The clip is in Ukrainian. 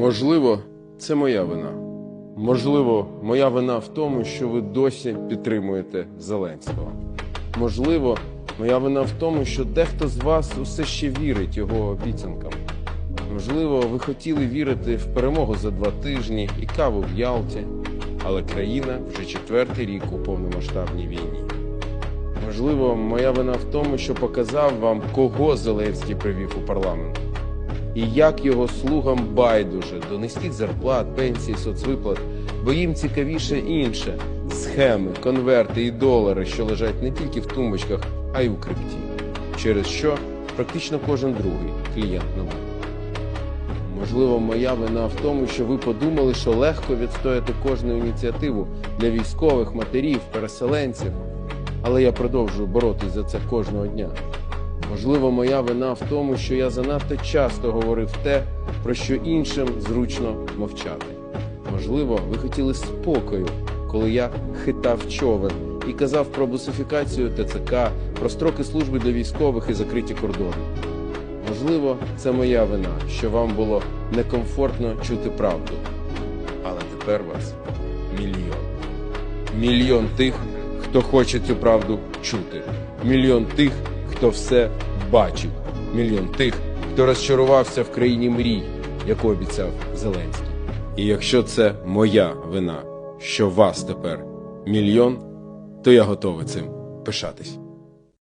Можливо, це моя вина. Можливо, моя вина в тому, що ви досі підтримуєте Зеленського. Можливо, моя вина в тому, що дехто з вас усе ще вірить його обіцянкам. Можливо, ви хотіли вірити в перемогу за два тижні і каву в Ялті, але країна вже четвертий рік у повномасштабній війні. Можливо, моя вина в тому, що показав вам, кого Зеленський привів у парламент, і як його слугам байдуже до низьких зарплат, пенсій, соцвиплат, бо їм цікавіше інше схеми, конверти і долари, що лежать не тільки в тумбочках, а й у крипті, через що практично кожен другий клієнт новий. Можливо, моя вина в тому, що ви подумали, що легко відстояти кожну ініціативу для військових, матерів, переселенців. Але я продовжую боротись за це кожного дня. Можливо, моя вина в тому, що я занадто часто говорив те, про що іншим зручно мовчати. Можливо, ви хотіли спокою, коли я хитав човен і казав про бусифікацію ТЦК, про строки служби для військових і закриті кордони. Можливо, це моя вина, що вам було некомфортно чути правду. Але тепер вас мільйон. Мільйон тих, хто хоче цю правду чути. Мільйон тих, хто все бачив, Мільйон тих, хто розчарувався в країні мрій, яку обіцяв Зеленський. І якщо це моя вина, що вас тепер мільйон, то я готовий цим пишатись.